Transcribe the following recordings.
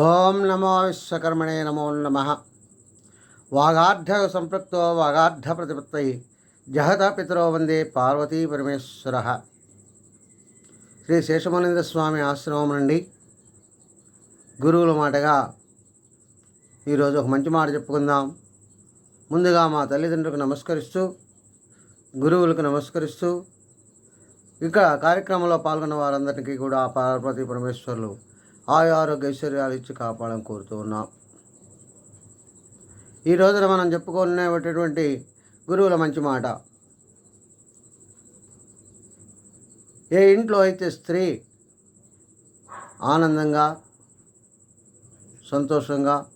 ఓం నమో విశ్వకర్మణే నమో నమ. వాగార్ధ సంపృక్తో వాగార్ధ ప్రతిపత్తై జహత పితరో వందే పార్వతీ పరమేశ్వర. శ్రీ శేషమనేంద్ర స్వామి ఆశ్రమం నుండి గురువుల మాటగా ఈరోజు ఒక మంచి మాట చెప్పుకుందాం. ముందుగా మా తల్లిదండ్రులకు నమస్కరిస్తూ గురువులకు నమస్కరిస్తూ ఇక్కడ కార్యక్రమంలో పాల్గొన్న వారందరికీ కూడా పార్వతీ పరమేశ్వరులు ఆయు ఆరోగ్య ఐశ్వర్యాలు ఇచ్చి కాపాడని కోరుతూ ఉన్నాం. ఈ రోజున మనం చెప్పుకునేటటువంటి గురువుల మంచి మాట. ఏ ఇంట్లో అయితే స్త్రీ ఆనందంగా సంతోషంగా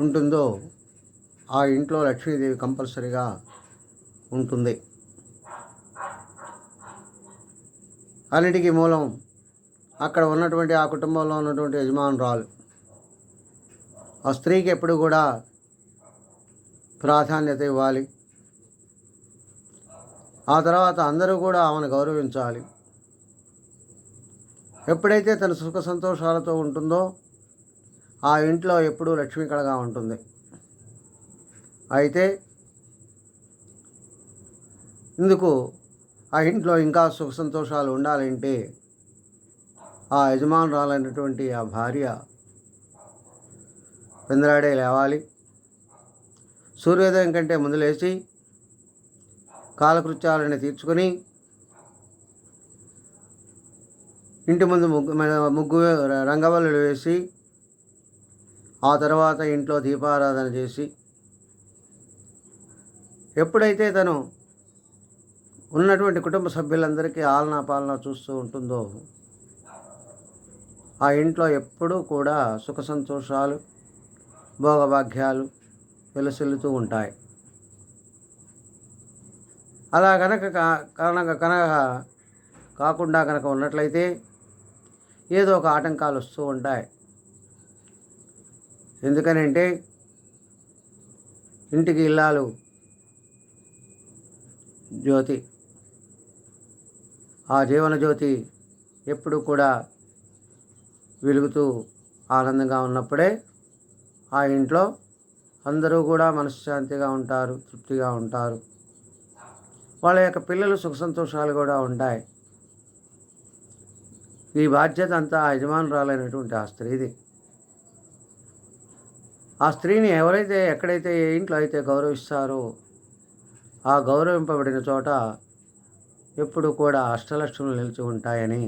ఉంటుందో ఆ ఇంట్లో లక్ష్మీదేవి కంపల్సరిగా ఉంటుంది. అన్నిటికీ మూలం అక్కడ ఉన్నటువంటి ఆ కుటుంబంలో ఉన్నటువంటి యజమానురాలు. ఆ స్త్రీకి ఎప్పుడు కూడా ప్రాధాన్యత ఇవ్వాలి. ఆ తర్వాత అందరూ కూడా ఆమెను గౌరవించాలి. ఎప్పుడైతే తన సుఖ సంతోషాలతో ఉంటుందో ఆ ఇంట్లో ఎప్పుడూ లక్ష్మీ కళగా ఉంటుంది. అయితే ఇందుకు ఆ ఇంట్లో ఇంకా సుఖ సంతోషాలు ఉండాలంటే ఆ యజమానురాలైనటువంటి ఆ భార్య పెందరాడే లేవాలి. సూర్యోదయం కంటే ముందు లేచి కాలకృత్యాలని తీర్చుకొని ఇంటి ముందు ముగ్గు ముగ్గు రంగవల్లులు వేసి ఆ తర్వాత ఇంట్లో దీపారాధన చేసి ఎప్పుడైతే తను ఉన్నటువంటి కుటుంబ సభ్యులందరికీ ఆలనా పాలన చూస్తూ ఉంటుందో ఆ ఇంట్లో ఎప్పుడూ కూడా సుఖ సంతోషాలు భోగభాగ్యాలు వెలసిల్లుతూ ఉంటాయి. అలా కనుక కనుక కనుక కాకుండా కనుక ఉన్నట్లయితే ఏదో ఒక ఆటంకాలు వస్తూ ఉంటాయి. ఎందుకనంటే ఇంటికి ఇల్లాలు జ్యోతి ఆ జీవన జ్యోతి ఎప్పుడు కూడా వెలుగుతూ ఆనందంగా ఉన్నప్పుడే ఆ ఇంట్లో అందరూ కూడా మనశ్శాంతిగా ఉంటారు తృప్తిగా ఉంటారు. వాళ్ళ యొక్క పిల్లలు సుఖ సంతోషాలు కూడా ఉంటాయి. ఈ బాధ్యత అంతా ఆ యజమానురాలైనటువంటి ఆ స్త్రీది. ఆ స్త్రీని ఎవరైతే ఎక్కడైతే ఏ ఇంట్లో అయితే గౌరవిస్తారో ఆ గౌరవింపబడిన చోట ఎప్పుడు కూడా అష్టలక్ష్ములు నిలిచి ఉంటాయని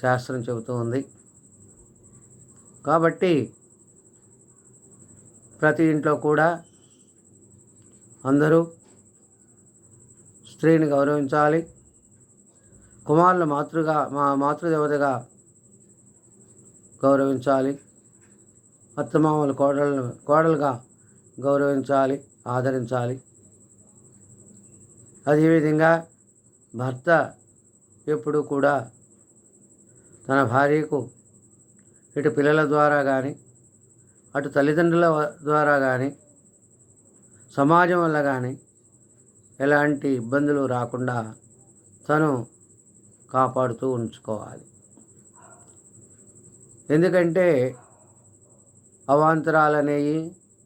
శాస్త్రం చెబుతూ ఉంది. కాబట్టి ప్రతి ఇంట్లో కూడా అందరూ స్త్రీని గౌరవించాలి. కుమారులు మాతృగా మా మాతృదేవతగా గౌరవించాలి. అత్తమామలు కోడలు కోడలుగా గౌరవించాలి ఆదరించాలి. అదేవిధంగా భర్త ఎప్పుడూ కూడా తన భార్యకు ఇటు పిల్లల ద్వారా కానీ అటు తల్లిదండ్రుల ద్వారా కానీ సమాజం వల్ల కానీ ఎలాంటి ఇబ్బందులు రాకుండా తను కాపాడుతూ ఉంచుకోవాలి. ఎందుకంటే అవాంతరాలు అనేవి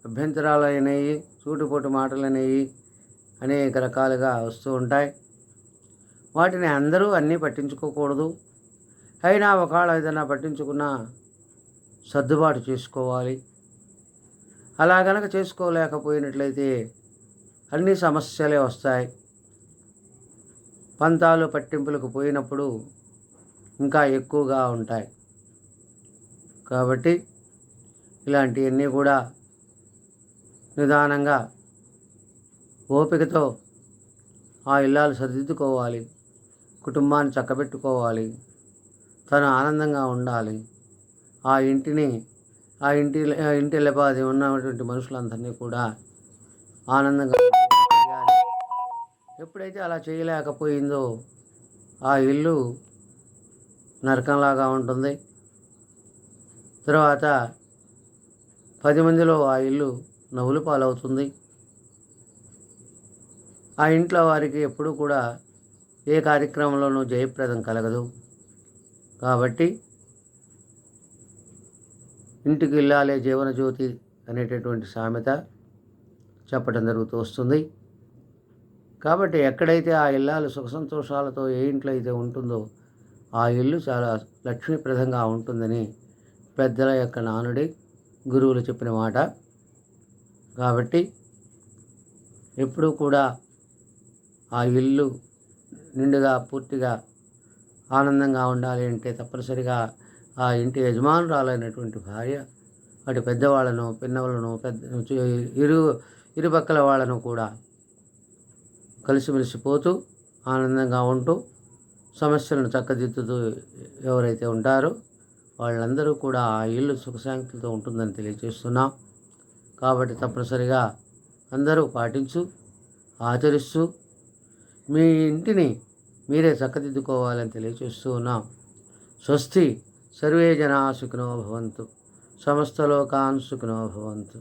అభ్యంతరాలు అనేవి సూటుపోటు మాటలు అనేవి అనేక రకాలుగా వస్తూ ఉంటాయి. వాటిని అందరూ అన్నీ పట్టించుకోకూడదు. అయినా ఒకవేళ ఏదైనా పట్టించుకున్నా సర్దుబాటు చేసుకోవాలి. అలా గనక చేసుకోలేకపోయినట్లయితే అన్ని సమస్యలే వస్తాయి. పంతాలు పట్టింపులకు పోయినప్పుడు ఇంకా ఎక్కువగా ఉంటాయి. కాబట్టి ఇలాంటివన్నీ కూడా నిదానంగా ఓపికతో ఆ ఇల్లాలు సర్దిద్దుకోవాలి. కుటుంబాన్ని చక్కబెట్టుకోవాలి. తను ఆనందంగా ఉండాలి. ఆ ఇంటిని ఆ ఇంటి ఆ ఇంటి లెపాది ఉన్నటువంటి మనుషులందరినీ కూడా ఆనందంగా ఎప్పుడైతే అలా చేయలేకపోయిందో ఆ ఇల్లు నరకంలాగా ఉంటుంది. తర్వాత పది మందిలో ఆ ఇల్లు నవ్వులు పాలవుతుంది. ఆ ఇంట్లో వారికి ఎప్పుడూ కూడా ఏ కార్యక్రమంలోనూ జయప్రదం కలగదు. కాబట్టి ఇంటికి వెళ్ళాలే జీవనజ్యోతి అనేటటువంటి సామెత చెప్పడం జరుగుతూ వస్తుంది. కాబట్టి ఎక్కడైతే ఆ ఇల్లాలు సుఖ సంతోషాలతో ఏ ఇంట్లో అయితే ఉంటుందో ఆ ఇల్లు చాలా లక్ష్మీప్రదంగా ఉంటుందని పెద్దల యొక్క నానుడి గురువులు చెప్పిన మాట. కాబట్టి ఎప్పుడూ కూడా ఆ ఇల్లు నిండుగా పూర్తిగా ఆనందంగా ఉండాలి అంటే తప్పనిసరిగా ఆ ఇంటి యజమానురాలైనటువంటి భార్య అటు పెద్దవాళ్ళను పిన్నవాళ్ళను పెద్ద ఇరు ఇరుపక్కల వాళ్ళను కూడా కలిసిమెలిసిపోతూ ఆనందంగా ఉంటూ సమస్యలను చక్కదిద్దుతూ ఎవరైతే ఉంటారో వాళ్ళందరూ కూడా ఆ ఇల్లు సుఖశాంతులతో ఉంటుందని తెలియజేస్తున్నాం. కాబట్టి తప్పనిసరిగా అందరూ పాటించు ఆచరిస్తూ మీ ఇంటిని మీరే చక్కదిద్దుకోవాలని తెలియజేస్తూ ఉన్నాం. స్వస్తి సర్వే జనా సుఖినో భవంతు సమస్త లోకాన్ సుఖినో భవంతు.